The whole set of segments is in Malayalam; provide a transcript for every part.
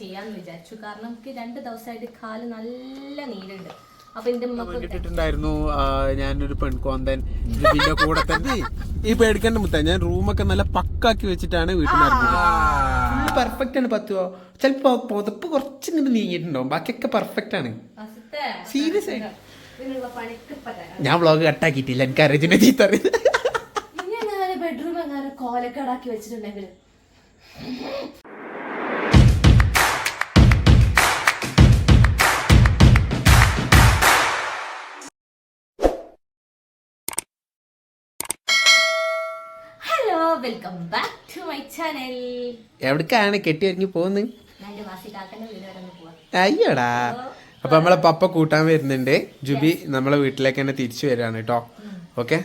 ചെയ്യാന്ന് വിചാരിച്ചു. കാരണം എനിക്ക് രണ്ട് ദിവസമായിട്ട് കാൽ നല്ല നീരുണ്ട്. അപ്പൊ എന്റെ ഞാനൊരു പെൺകോന്തൻ ഇതിന്റെ കൂടെ തന്നെ. ഈ പേടിക്കേണ്ട മുത്ത ഞാൻ റൂമൊക്കെ നല്ല പക്കാക്കി വെച്ചിട്ടാണ് വീട്ടിൽ ഫുള്ള് പെർഫെക്റ്റ് ആണ് പത്തുവോ? ചിലപ്പോ പുതപ്പ് ഇങ്ങനെ നീങ്ങിയിട്ടുണ്ടാവും. ബാക്കിയൊക്കെ പെർഫെക്റ്റ് ആണ്. അസത്തെ സീരിയസ് ആയി ഞാൻ വ്ളോഗ് കട്ടാക്കിയിട്ടില്ല എനിക്ക് അറിയിച്ചിന്റെ ചീത്ത ബെഡ്റൂം എങ്ങനെ കോലക്കേടാക്കി വെച്ചിട്ടുണ്ടെങ്കിൽ welcome back to my channel എവിടേക്കാണ് കെട്ടി ഒരുങ്ങി പോകുന്നത്? അയ്യോടാ. അപ്പൊ നമ്മളെ പപ്പ കൂട്ടാൻ വരുന്നുണ്ട്. ജുബി നമ്മളെ വീട്ടിലേക്ക് തന്നെ തിരിച്ചു വരാണ് കേട്ടോ ഓക്കെ?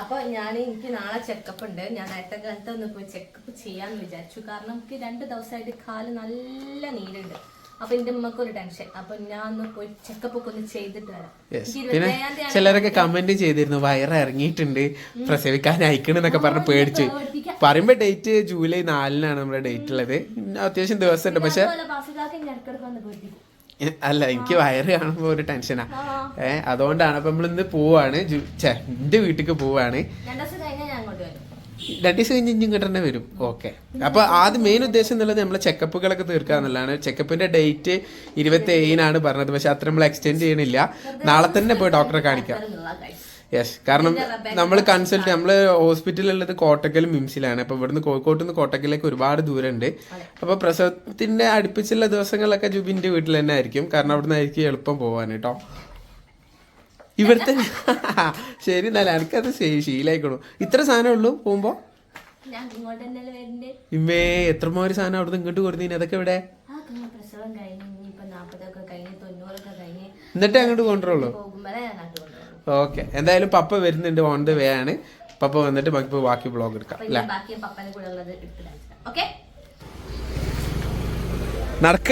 അപ്പൊ ഞാൻ എനിക്ക് നാളെ ചെക്കപ്പ് ഉണ്ട്. ഞാൻ നേരത്തെ കാലത്ത് ഒന്ന് പോയി ചെക്കപ്പ് ചെയ്യാന്ന് വിചാരിച്ചു. കാരണം എനിക്ക് രണ്ട് ദിവസമായിട്ട് കാൽ നല്ല നീരുണ്ട്. അപ്പൊ എന്റെ ഉമ്മക്ക് ഒരു ടെൻഷൻ അപ്പൊ ഞാൻ ഒന്ന് പോയി ചെക്കപ്പ് ഒക്കെ ഒന്ന് ചെയ്തിട്ട് വരാം. പിന്നെ ചിലരൊക്കെ കമന്റ് ചെയ്തിരുന്നു വയറിറങ്ങിയിട്ടുണ്ട് പ്രസവിക്കാൻ അയക്കണെന്നൊക്കെ പറഞ്ഞ് പേടിച്ചു. പറയുമ്പോ ഡേറ്റ് ജൂലൈ നാലിനാണ് നമ്മുടെ ഡേറ്റ് ഉള്ളത്. അത്യാവശ്യം ദിവസമുണ്ട്. പക്ഷെ അല്ല എനിക്ക് വയറ് കാണുമ്പോ ഒരു ടെൻഷനാ ഏഹ് അതുകൊണ്ടാണ് അപ്പൊ നമ്മൾ ഇന്ന് പോവാണ്. എന്റെ വീട്ടിലേക്ക് പോവാണ്. രണ്ടു ദിവസം കഴിഞ്ഞ് ഇങ്ങോട്ട് തന്നെ വരും. ഓക്കെ അപ്പൊ ആദ്യം മെയിൻ ഉദ്ദേശം എന്നുള്ളത് നമ്മളെ ചെക്കപ്പുകളൊക്കെ തീർക്കുക എന്നുള്ളതാണ്. ചെക്കപ്പിന്റെ ഡേറ്റ് ഇരുപത്തി ഏഴിനാണ് പറഞ്ഞത്. പക്ഷെ അത്ര നമ്മൾ എക്സ്റ്റെൻഡ് ചെയ്യണില്ല. നാളെ തന്നെ പോയി ഡോക്ടറെ കാണിക്കാം. യെസ് കാരണം നമ്മൾ കൺസൾട്ട് നമ്മൾ ഹോസ്പിറ്റലുള്ളത് കോട്ടക്കൽ മിംസിലാണ്. അപ്പൊ ഇവിടുന്ന് കോഴിക്കോട്ട് നിന്ന് കോട്ടക്കലേക്ക് ഒരുപാട് ദൂരമുണ്ട് അപ്പൊ പ്രസവത്തിന്റെ അടുപ്പിച്ചുള്ള ദിവസങ്ങളൊക്കെ ജുബിന്റെ വീട്ടിൽ തന്നെ ആയിരിക്കും. കാരണം അവിടുന്ന് ആയിരിക്കും എളുപ്പം പോവാൻ കേട്ടോ ഇവിടുത്തെ ശരി എന്നല്ല എനിക്കത് ശീലായിക്കണു. ഇത്ര സാധനം ഉള്ളൂ പോകുമ്പോ? ഞാൻ ഇങ്ങോട്ട് തന്നെ വരണ്ടേ? ഇമ്മേ എത്രമാതിരി സാധനം അവിടുന്ന് ഇങ്ങോട്ട് കൊടുത്തീന്? അതൊക്കെ ഇവിടെ എന്നിട്ടേ അങ്ങോട്ട് കൊണ്ടുവരുള്ളൂ. ഓക്കെ എന്തായാലും പപ്പ വരുന്നുണ്ട് ഓൺ ദ വേ ആണ്. പപ്പ വന്നിട്ട് നമുക്ക് ബാക്കി ബ്ലോഗ് എടുക്കാം അല്ലേ? നടക്ക.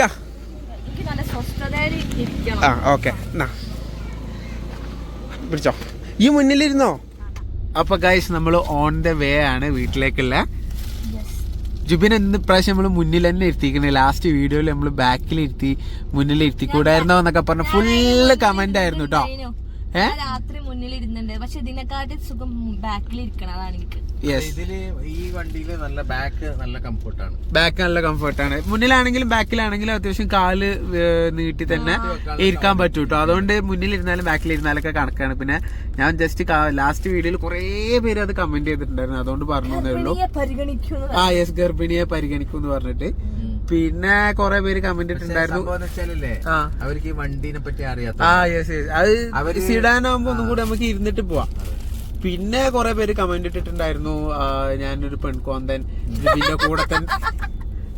ആ ഓക്കെ പിടിച്ചോ. ഈ മുന്നിലിരുന്നോ? അപ്പൊ ഗൈസ് നമ്മൾ ഓൺ ദ വേ ആണ് വീട്ടിലേക്കുള്ള. ജുബിൻ എന്ത് പ്രാവശ്യം നമ്മൾ മുന്നിൽ തന്നെ ഇരുത്തിക്കണേ ലാസ്റ്റ് വീഡിയോയിൽ നമ്മൾ ബാക്കിൽ ഇരുത്തി മുന്നിൽ ഇരുത്തി കൂടായിരുന്നോ എന്നൊക്കെ പറഞ്ഞ ഫുള്ള് കമന്റ് ആയിരുന്നു കേട്ടോ രാത്രി മുന്നിൽ ഇരുന്നുണ്ട് പക്ഷെ ഇതിനെക്കാട്ടി സുഖം ബാക്കിൽ ഇരിക്കണം അതാണ് എനിക്ക്. ഇതിൽ ഈ വണ്ടിയിൽ നല്ല ബാക്ക് നല്ല കംഫർട്ടാണ് ബാക്ക് നല്ല കംഫർട്ടാണ് മുന്നിലാണെങ്കിലും ബാക്കിലാണെങ്കിലും അത്യാവശ്യം കാൽ നീട്ടി തന്നെ ഇരിക്കാൻ പറ്റൂ കേട്ടോ അതുകൊണ്ട് മുന്നിലിരുന്നാലും ബാക്കിലിരുന്നാലൊക്കെ കണക്കാണ്. പിന്നെ ഞാൻ ജസ്റ്റ് ലാസ്റ്റ് വീഡിയോയിൽ കുറേ പേര് അത് കമന്റ് ചെയ്തിട്ടുണ്ടായിരുന്നു. അതുകൊണ്ട് പറഞ്ഞു എന്നേ ഉള്ളൂ. ആ യെസ് ഗർഭിണിയെ പരിഗണിക്കും എന്ന് പറഞ്ഞിട്ട് പിന്നെ കൊറേ പേര് കമന്റ് ഇട്ടിട്ടുണ്ടായിരുന്നു. അവർക്ക് ഈ വണ്ടീനെ പറ്റി അറിയാത്ത ആ യെസ് യെസ് അത് അവർ സിഡാനാകുമ്പോ ഒന്നും കൂടി നമുക്ക് ഇരുന്നിട്ട് പോവാം. പിന്നെ കൊറേ പേര് കമന്റ് ഇട്ടിട്ടുണ്ടായിരുന്നു. ഞാനൊരു പെൺകോന്തൻ പിന്നെ കൂടെ തന്നെ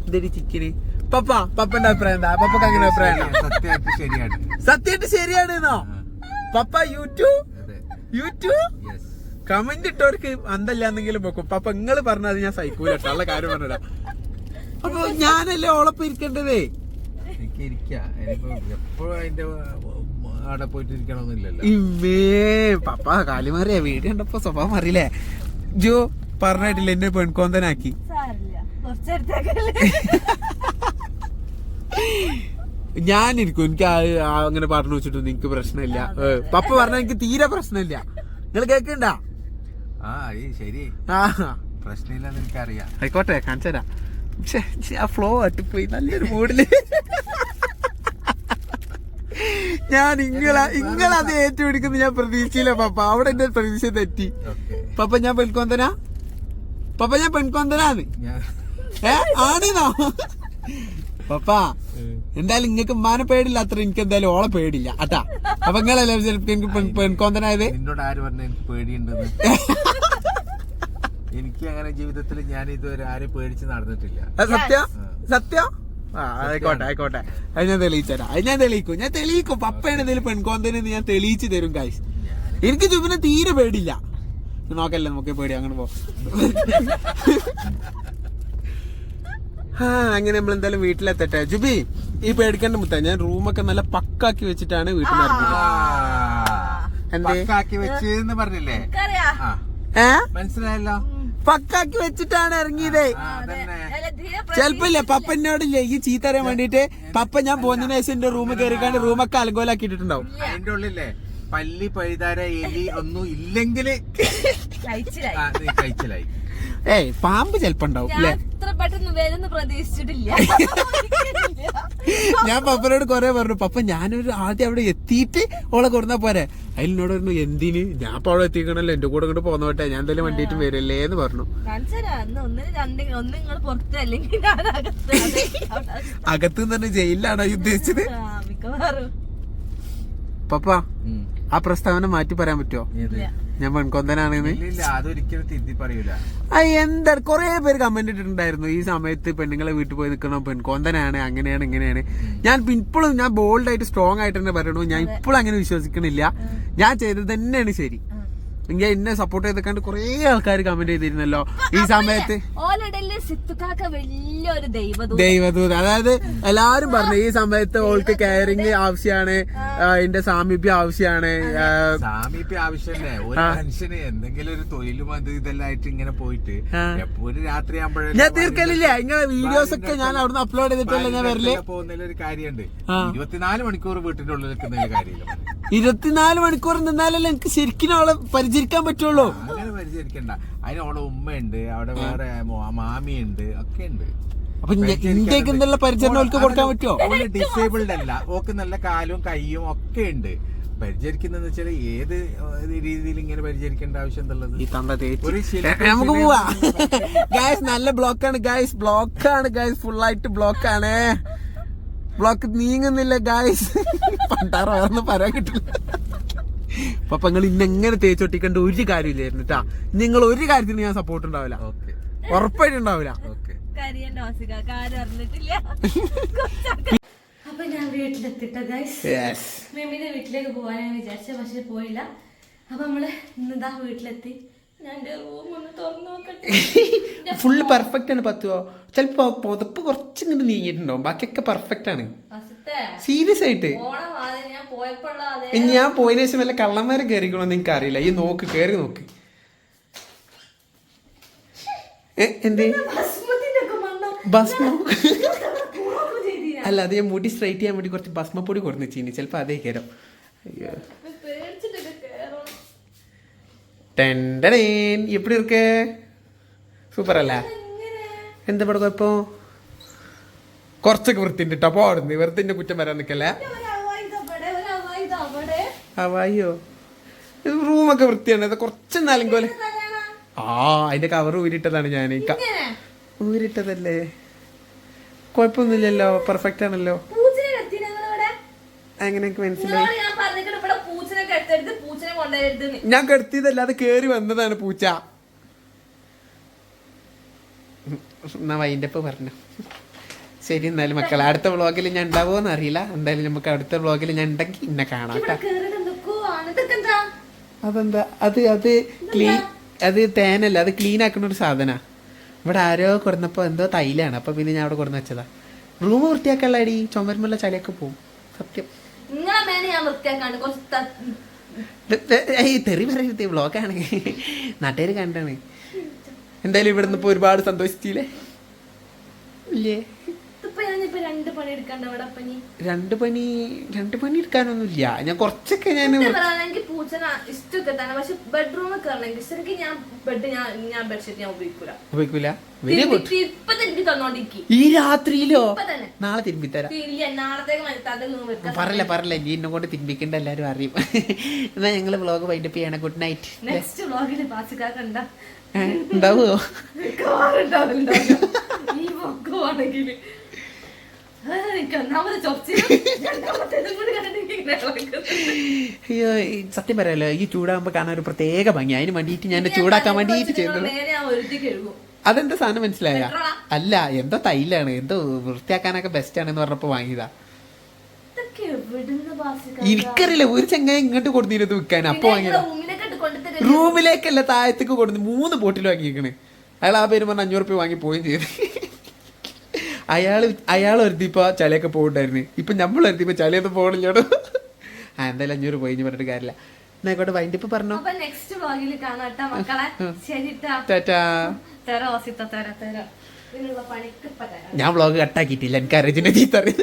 ചിക്കിന്. ചിക്കന് പപ്പ പപ്പന്റെ അഭിപ്രായം എന്താ? പപ്പക്ക് അങ്ങനെ അഭിപ്രായം? സത്യമായിട്ട് ശരിയാണ്. സത്യമായിട്ട് ശരിയാണ് എന്നോ? പപ്പ യൂട്യൂബ് യൂട്യൂബ് കമന്റ് ഇട്ടവർക്ക് അന്തല്ലാന്നെങ്കിലും വെക്കും. പപ്പ നിങ്ങൾ പറഞ്ഞത് ഞാൻ സൈക്കൂല കേട്ടോ. ഉള്ള കാര്യം പറഞ്ഞതാ അപ്പൊ ഞാനല്ലേ ഓളപ്പം ഇരിക്കേണ്ടതേ എനിക്ക് ഇരിക്കാം. എപ്പോഴും അതിന്റെ അവിടെ പോയിട്ട് ഇരിക്കണമെന്നില്ലല്ലോ ഇമ്മേ പപ്പ കാലിമാറിയ വീഡിയോ കണ്ടപ്പോ സ്വഭാവം അറിയില്ലേ ജോ പറഞ്ഞിട്ടില്ല എന്നെ പെൺകോന്തനാക്കി? ഞാനിരിക്കും. എനിക്ക് അങ്ങനെ പറഞ്ഞു വെച്ചിട്ടൊന്നും എനിക്ക് പ്രശ്നമില്ല. പപ്പ പറഞ്ഞ എനിക്ക് തീരെ പ്രശ്നമില്ല. നിങ്ങൾ കേക്കണ്ട ആ ഈ ശരി. ആ. പ്രശ്നമില്ലെന്ന് എനിക്കറിയാം. ആയിക്കോട്ടെ കാണിച്ചരാ ആ ഫ്ലോ അട്ടിപ്പോയി നല്ലൊരു മൂഡിൽ ഞാൻ ഇങ്ങളെ ഇങ്ങളത് ഏറ്റുപിടിക്കുന്ന ഞാൻ പ്രതീക്ഷയില്ല പപ്പ. അവിടെ എന്റെ പ്രതീക്ഷ തെറ്റി. പപ്പ ഞാൻ പെൺകോന്തനാ? പപ്പ ഞാൻ പെൺകോന്തനാന്ന്. ഏ ആണെന്നോ? പപ്പ എന്തായാലും നിങ്ങക്ക് മാന പേടില്ല അത്ര എനിക്ക് എന്തായാലും ഓളെ പേടില്ല അട്ടാ അപ്പൊ നിങ്ങളല്ലേ ചിലപ്പോ എനിക്ക് പെൺകൊന്തനായത്? നിന്നോട് ആര് പറഞ്ഞു എനിക്ക് പേടിയുണ്ടെന്ന്? എനിക്ക് അങ്ങനെ ജീവിതത്തിൽ ഞാൻ ഇതുവരെ ആരും പേടിച്ച് നടന്നിട്ടില്ല. അത് സത്യം? സത്യം? ആ ആയിക്കോട്ടെ ആയിക്കോട്ടെ. അത് ഞാൻ തെളിയിച്ചരാ. അത് ഞാൻ തെളിയിക്കും. ഞാൻ തെളിയിക്കും. പപ്പയാണ് ഇതിൽ പെൺകോന്തനെന്ന് ഞാൻ തെളിയിച്ചു തരും കാശ് എനിക്ക് ജുബിനെ തീരെ പേടില്ല നോക്കല്ലേ നമുക്ക് പേടി. അങ്ങനെ പോ. ആ അങ്ങനെ നമ്മൾ എന്തായാലും വീട്ടിലെത്തട്ടെ. ജുബി ഈ പേടിക്കേണ്ട മുത്ത ഞാൻ റൂമൊക്കെ നല്ല പക്കാക്കി വെച്ചിട്ടാണ് വീട്ടിൽ നിന്ന് പറഞ്ഞില്ലേ? മനസ്സിലായല്ലോ? പക്കാക്കി വെച്ചിട്ടാണ് ഇറങ്ങിയത്. ചെലപ്പില്ലേ അതന്നെ. ചെലപ്പോ ഇല്ല. പപ്പ എന്നോടില്ലേ ഈ ചീത്ത അറിയാൻ വേണ്ടിട്ട് പപ്പ ഞാൻ പോന്നിനേശന്റെ ശേഷം എന്റെ റൂമിൽ കയറിക്കാണ്ട് റൂമൊക്കെ അലങ്കോലാക്കിട്ടുണ്ടാവും അതിന്റെ ഉള്ളില്ലേ പല്ലി പഴുതാര എലി ഒന്നും ഇത് കഴിച്ചിലായി. ഏയ് പാമ്പ് ചെലപ്പോ ഉണ്ടാവും അല്ലേ ഞാൻ പപ്പനോട് കൊറേ പറഞ്ഞു പപ്പ ഞാനൊരു ആദ്യം അവിടെ എത്തിയിട്ട് ഓളെ കൊടുന്നാ പോരെ. അതിനോട് പറഞ്ഞു എന്തിന്? ഞാൻ ഇപ്പൊ അവിടെ എത്തിക്കണല്ലോ എന്റെ കൂടെ ഇങ്ങോട്ട് പോന്നോട്ടെ ഞാൻ എന്തായാലും വണ്ടിയിട്ട് വരല്ലേ എന്ന് പറഞ്ഞു. അകത്ത് തന്നെ ജയിലിലാണോ ഉദ്ദേശിച്ചത്? പപ്പ ആ പ്രസ്താവന മാറ്റി പറയാൻ പറ്റുമോ ഏത്? ഞാൻ പെൺകൊന്തനാണെന്ന് അതൊരിക്കലും തിരുത്തി പറയൂല. എന്താ കൊറേ പേര് കമന്റ് ഇട്ടിട്ടുണ്ടായിരുന്നു. ഈ സമയത്ത് പെണ്ണുങ്ങളെ വീട്ടിൽ പോയി നിൽക്കണം പെൺകൊന്തനാണ് അങ്ങനെയാണ് ഇങ്ങനെയാണ്. ഞാൻ ഇപ്പോഴും ഞാൻ ബോൾഡ് ആയിട്ട് സ്ട്രോങ് ആയിട്ട് തന്നെ പറയണു. ഞാൻ ഇപ്പോഴും അങ്ങനെ വിശ്വസിക്കണില്ല. ഞാൻ ചെയ്തത് തന്നെയാണ് ശരി. എങ്കിൽ എന്നെ സപ്പോർട്ട് ചെയ്തക്കാണ്ട് കുറെ ആൾക്കാർ കമന്റ് ചെയ്തിരുന്നല്ലോ. ഈ സമയത്ത് ദൈവദൂത് അതായത് എല്ലാരും പറഞ്ഞു ഈ സമയത്ത് ഓൾക്ക് കെയറിങ് ആവശ്യമാണ് എന്റെ സാമീപ്യം ആവശ്യമാണ് സാമീപ്യം ആവശ്യമല്ലേ ഒരു മനുഷ്യന് എന്തെങ്കിലും ഒരു തൊഴിലും അത് ഇതെല്ലാം ആയിട്ട് ഇങ്ങനെ പോയിട്ട്. ഒരു രാത്രി ആകുമ്പോഴേ ഞാൻ തീർക്കലില്ല. ഇങ്ങനെ വീഡിയോസ് ഒക്കെ ഞാൻ അവിടുന്ന് അപ്ലോഡ് ചെയ്തിട്ടല്ലേ ഞാൻ വരില്ലേ പോകുന്നതിൽ ഒരു കാര്യമുണ്ട്. ഇരുപത്തിനാല് മണിക്കൂർ വീട്ടിന്റെ ഉള്ളിൽ നിൽക്കുന്നതിൽ കാര്യമില്ല. ഇരുപത്തിനാല് മണിക്കൂർ നിന്നാലല്ലേ എനിക്ക് ശരിക്കും അവളെ പരിചരിക്കാൻ പറ്റുള്ളൂ. അങ്ങനെ പരിചരിക്കണ്ട. അതിന് അവളെ ഉമ്മയുണ്ട് അവിടെ വേറെ മോ- മാമിയുണ്ട് ഒക്കെ ഉണ്ട്. അപ്പൊ ഇന്ത്യയ്ക്ക് എന്തെല്ലാം പരിചരണം അവൾക്ക് കൊടുക്കാൻ പറ്റുമോ അവൾ ഡിസേബിൾഡ് അല്ല. ഓക്ക് നല്ല കാലും കൈയും ഒക്കെ ഉണ്ട്. പരിചരിക്കുന്ന വെച്ചാൽ ഏത് രീതിയിൽ ഇങ്ങനെ പരിചരിക്കേണ്ട ആവശ്യം എന്തുള്ളത്? ഈ തന്ത തേച്ച്. നമുക്ക് പോവാ. ഗായ്സ് നല്ല ബ്ലോക്കാണ്. ഗായ്സ് ബ്ലോക്കാണ്. ഗായ്സ് ഫുൾ ആയിട്ട് ബ്ലോക്കാണ്. ബ്ലോക്ക് നീങ്ങുന്നില്ല ഗായ്സ് പണ്ടാറ വേറൊന്നും പറയാൻ കിട്ടില്ല. പപ്പ നിങ്ങൾ ഇന്നെങ്ങനെ തേച്ചൊട്ടിക്കേണ്ട ഒരു കാര്യമില്ലായിരുന്നു കേട്ടാ നിങ്ങൾ ഒരു കാര്യത്തിന് ഞാൻ സപ്പോർട്ട് ഉണ്ടാവില്ല. ഉറപ്പായിട്ട് ഉറപ്പായിട്ടും ഉണ്ടാവില്ല. അപ്പൊ ഞാൻ വീട്ടിലെത്തിട്ടോ ഗൈസ് മെമ്മിന്റെ വീട്ടിലേക്ക് പോവാനാണ് വിചാരിച്ചത് വിചാരിച്ച പക്ഷെ പോയില്ല. അപ്പൊ നമ്മൾ ഇന്നിതാ വീട്ടിലെത്തി. ഫുള്ള് പെർഫെക്റ്റ് ആണ് പത്തുവോ? ചിലപ്പോ പുതപ്പ് കുറച്ചിങ്ങനെ നീങ്ങിയിട്ടുണ്ടാവും. ബാക്കിയൊക്കെ പെർഫെക്റ്റ് ആണ്. സീരിയസ് ആയിട്ട്. ഇനി ഞാൻ പോയതിനു ശേഷം വല്ല കള്ളന്മാരെ കയറിക്കണമെന്ന് എനിക്ക് അറിയില്ല ഈ നോക്ക് കയറി നോക്ക്. എന്ത്? ഭസ്മ? അല്ല അത് ഞാൻ മുടി സ്ട്രൈറ്റ് ചെയ്യാൻ വേണ്ടി കുറച്ച് ഭസ്മപ്പൊടി കൊടുന്ന് ചീനി ചിലപ്പോ അതേ കയറും അയ്യോ. டெண்டனேன் எப்படி இருக்கு സൂപ്പർ അല്ലേ എന്താ ഇവിടെ കുഴപ്പം? കുറച്ചൊക്കെ വൃത്തിയുണ്ട് കേട്ടോ പോടുന്നു വെറുതെ കുറ്റം വരാൻ നിൽക്കല്ലേ റൂമൊക്കെ വൃത്തിയാണ്. ഇത് കുറച്ച് നാലെങ്കോൽ ആ അതിന്റെ കവർ ഊരിട്ടതാണ് ഞാൻ ഊരിട്ടതല്ലേ കുഴപ്പമൊന്നുമില്ലല്ലോ. പെർഫെക്റ്റ് ആണല്ലോ അങ്ങനെയൊക്കെ മനസ്സിലായി? പൂച്ചനെ കൊണ്ടുവരരുത് ഞാൻ കെടുത്തിയതല്ല അത് കേറി വന്നതാണ് പൂച്ച. എന്നാ വൈൻഡപ്പ് പറഞ്ഞു. ശരി എന്നാലും മക്കളെ അടുത്ത വ്ളോഗിൽ ഞാൻ ഉണ്ടാവുമോന്ന് അറിയില്ല. എന്തായാലും നമുക്ക് അടുത്ത വ്ളോഗിൽ ഞാൻ ഉണ്ടെങ്കിൽ ഇന്നെ കാണാം അതെന്താ? അത് അത് ക്ലീൻ അത് തേനല്ല അത് ക്ലീൻ ആക്കുന്ന ഒരു സാധന. ഇവിടെ ആരോ കൊടുന്നപ്പോ എന്തോ തൈലാണ്. അപ്പൊ പിന്നെ ഞാൻ അവിടെ കൊടുന്ന് വെച്ചതാ. റൂം വൃത്തിയാക്കല്ലടി ചുമരുമുള്ള ചളിയൊക്കെ പോവും. സത്യം. നിങ്ങളെ ഞാൻ വൃത്തിയാക്കാണ്ട്. കുറച്ച് ഏയ് തെറി പറയരുത് വ്ളോഗാണ് നാട്ടുകാർ കണ്ടാണ്. എന്തായാലും ഇവിടുന്ന് ഇപ്പൊ ഒരുപാട് സന്തോഷിച്ചില്ലേ? ഇല്ലേ? ഇതിപ്പോ രണ്ട് പണി എടുക്കണ്ട അവിടെ അപ്പൊ രണ്ട് പണി രണ്ട് പണി എടുക്കാനൊന്നുമില്ല. ഞാൻ കുറച്ചൊക്കെ ഞാൻ എനിക്ക് പൂച്ചന ഇഷ്ടമൊക്കെ തന്നെ പക്ഷെ ബെഡ്റൂമിൽ കയറണമെങ്കിൽ ശരിക്കും ഞാൻ ബെഡ് ഞാൻ ഞാൻ ബെഡ്ഷീറ്റ് ഞാൻ ഉപയോഗിക്കൂല. ഉപയോഗിക്കൂല? വെരി ഗുഡ് തിരുമ്പി- ഇപ്പൊ തിരുമ്പി തന്നോണ്ടിരിക്കും. ഈ രാത്രിയിലോ? ഇപ്പൊ നാളെ തിരുമ്പിത്തരാം ഇല്ല നാളത്തേക്ക് പറയില്ല ഇനി എന്നെ കൊണ്ട് തിരുമ്പിക്കണ്ട എല്ലാരും അറിയും. എന്നാ ഞങ്ങൾ വ്ളോഗ് വൈൻഡപ്പ് ചെയ്യണം. ഗുഡ് നൈറ്റ് നെക്സ്റ്റ് വ്ളോഗിൽ പാച്ചക്കാക്കണ്ട ഉണ്ടാവുമോ ഈ പൊക്കുവാണെങ്കിൽ അയ്യോ സത്യം പറയാലോ ഈ ചൂടാകുമ്പോ കാണാൻ ഒരു പ്രത്യേക ഭംഗി. അതിന് വേണ്ടിയിട്ട് ഞാൻ ചൂടാക്കാൻ വേണ്ടിയിട്ട് ചെയ്തു അതെന്താ സാധനം മനസ്സിലായ? അല്ല എന്തോ തൈലാണ് എന്തോ വൃത്തിയാക്കാനൊക്കെ ബെസ്റ്റ് ആണെന്ന് പറഞ്ഞപ്പോ വാങ്ങിയതാ? എനിക്കറിയില്ല ഒരു ചെങ്ങായി ഇങ്ങോട്ട് കൊടുത്തിരുന്നു വിൽക്കാൻ അപ്പൊ വാങ്ങിയത്. റൂമിലേക്കല്ല താഴത്തേക്ക് കൊടുത്തു മൂന്ന് ബോട്ടിൽ വാങ്ങിയേക്കണേ. അയാൾ ആ പേര് പറഞ്ഞ അഞ്ഞൂറ് റുപ്യ വാങ്ങി പോയി ചെയ്തു. അയാൾ അയാൾ ഒരുത്തിപ്പോ ചളിയൊക്കെ പോകണ്ടായിരുന്നു ഇപ്പൊ നമ്മൾ ഒരുത്തിപ്പോ ചളിയൊന്നും പോകണില്ലോടോ ആ എന്തായാലും അഞ്ഞൂറ് പോയി ഇനി പറഞ്ഞിട്ട് കാര്യമില്ല. എന്നായിക്കോട്ടെ വൈൻഡിപ്പ് പറഞ്ഞോ? അപ്പൊ നെക്സ്റ്റ് വ്ളോഗിൽ മക്കളെ. ടാറ്റാ. തര തര തര. ഇപ്പൊ ഞാൻ വ്ളോഗ് കട്ടാക്കിയിട്ടില്ല എനിക്ക് അരജിനെ തീത്തറി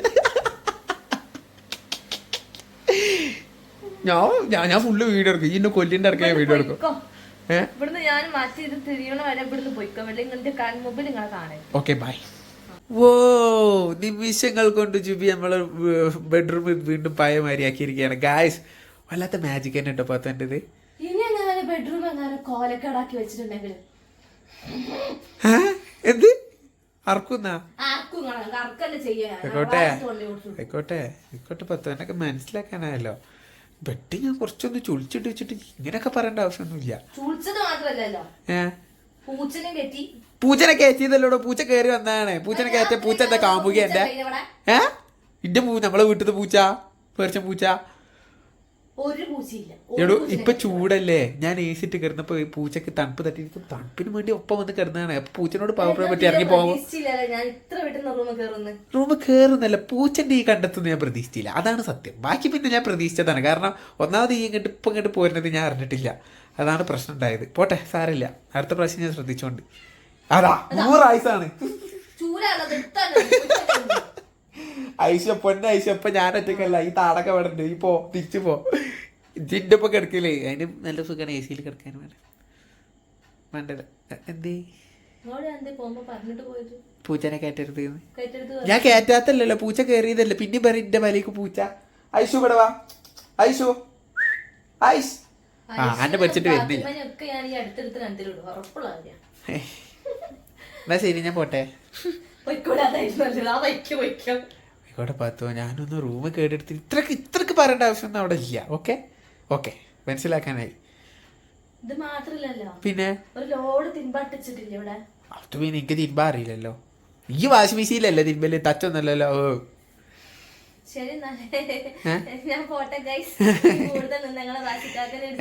ഞാൻ ഞാൻ ഞാൻ ഫുള്ള് വീഡിയോ എടുക്കും. ഈ കൊല്ലിന്റെ ഇടയ്ക്ക് വീഡിയോ എടുക്കും. ഇവിടുന്ന് ഞാൻ മാറ്റി ഇത് തിരിയണ വരെ ഇവിടുന്ന് പോയിക്കോ. വെള്ളം ഇങ്ങനത്തെ മുമ്പിൽ നിങ്ങളെ കാണേ ഓക്കെ ബൈ വോ നിമിഷങ്ങൾ കൊണ്ട് ജുബി നമ്മളെ ബെഡ്റൂമിൽ വീണ്ടും പഴയ മാതിരിയാക്കിയിരിക്കുകയാണ് ഗായ്സ് വല്ലാത്ത മാജിക് തന്നെ ഉണ്ടോ എങ്ങനെ ബെഡ്റൂം എങ്ങനെ കോലക്കേടാക്കി വെച്ചിട്ടുണ്ടെങ്കിൽ? എന്ത്? അറക്കുന്ന ആയിക്കോട്ടെ. ആയിക്കോട്ടെ. ആയിക്കോട്ടെ പത്ത് എന്നൊക്കെ മനസ്സിലാക്കാനായല്ലോ. ബെഡ് ഞാൻ കുറച്ചൊന്ന് ചുളിച്ചിട്ട് വെച്ചിട്ട് ഇങ്ങനെയൊക്കെ പറയേണ്ട ആവശ്യമൊന്നുമില്ല. ഏഹ് പൂച്ചനെ കെട്ടി പൂച്ചനെ കയറ്റിയതല്ലോടോ? പൂച്ച കയറി വന്നാണ് പൂച്ചനെ കയറ്റിയ പൂച്ച എന്താ കാമുക എന്റെ ഏ? ഇന്റെ പൂ നമ്മളെ വീട്ടിലത്തെ പൂച്ച പേർച്ച പൂച്ച. എടോ ഇപ്പൊ ചൂടല്ലേ? ഞാൻ എ സിട്ട് കിടന്നപ്പോ പൂച്ചക്ക് തണുപ്പ് തട്ടി തണുപ്പിന് വേണ്ടി ഒപ്പം വന്ന് കിടന്നാണ് അപ്പൊ പൂച്ചനോട് പാവപ്പെടാൻ പറ്റി ഇറങ്ങി പോവാം വീട്ടിൽ റൂമ് കേറുന്നല്ല പൂച്ചന്റെ ഈ കണ്ടെത്തുന്ന ഞാൻ പ്രതീക്ഷിച്ചില്ല. അതാണ് സത്യം. ബാക്കി പിന്നെ ഞാൻ പ്രതീക്ഷിച്ചതാണ്. കാരണം ഒന്നാമത് ഈ ഇങ്ങോട്ട് ഇപ്പൊ ഇങ്ങോട്ട് പോരുന്നത് ഞാൻ അറിഞ്ഞിട്ടില്ല. അതാണ് പ്രശ്നം ഉണ്ടായത്. പോട്ടെ സാരമില്ല. അടുത്ത പ്രാവശ്യം ഞാൻ ശ്രദ്ധിച്ചോണ്ട്. അതാ നൂറ് ആയുസാണ്. ഐശ്വ ഐശ പൊന്നെ ഐശ ഇപ്പൊ ഞാൻ ഒറ്റക്കല്ല ഈ താടൊക്കെ വേണ്ട ഈ പോ തിരിച്ചു പോ. ജിന്റെ ഒപ്പം കിടക്കില്ലേ അതിന് നല്ല സുഖമാണ് എ സിയിൽ കിടക്കാൻ വേണ്ട. വേണ്ടത് എന്തേ? പൂച്ചനെ കയറ്റരുത്. ഞാൻ കയറ്റാത്തല്ലോ പൂച്ച കയറിയതല്ലേ പിന്നെ പറയും എന്റെ വലയ്ക്ക് പൂച്ച. ഐശു ഇവിടെ വാ. ഐശു. ഐസ് ആ അന്നെ പഠിച്ചിട്ട് വരുന്നില്ല. എന്നാ ശരി ഞാൻ പോട്ടെ. ആയിക്കോട്ടെ പത്തോ. ഞാനൊന്ന് റൂം കേടെടുത്ത് ഇത്രക്ക് ഇത്രക്ക് പറയേണ്ട ആവശ്യമൊന്നും അവിടെ ഇല്ല. ഓക്കെ ഓക്കെ മനസ്സിലാക്കാനായി. ഇത് മാത്രല്ലല്ലോ. പിന്നെ? ഒരു ലോഡ് തിൻപാട്ടിച്ചിട്ടില്ല ഇവിടെ? അത് പിന്നെ എനിക്ക് തിൻപാ അറിയില്ലല്ലോ. ഈ വാഷിംഗ് മെഷീനിലല്ലേ തിരുമ്പൽ? ടച്ചൊന്നുമല്ലല്ലോ ഏ?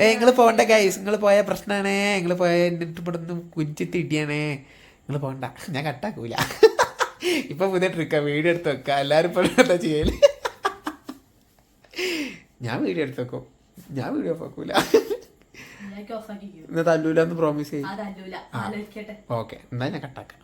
നിങ്ങൾ പോണ്ട ഗൈസ് നിങ്ങൾ പോയ പ്രശ്നമാണേ നിങ്ങൾ പോയ എന്നിട്ട് ഇവിടെ നിന്ന് കുഞ്ചിട്ട് ഇടിയാണേ. നിങ്ങൾ പോണ്ട. ഞാൻ കട്ടാക്കൂല ഇപ്പൊ പുതിയ ട്രിക്കാ വീഡിയോ എടുത്ത് വെക്ക. എല്ലാരും ഇപ്പൊ എന്താ ചെയ്യൽ? ഞാൻ വീഡിയോ എടുത്ത് വെക്കും. ഞാൻ വീഡിയോ വെക്കൂല ഓഫാക്കി ഇന്ന് തല്ലൂല എന്ന് പ്രോമിസ് ചെയ്യും. ഓക്കെ. എന്നാ ഞാൻ കട്ടാക്കാം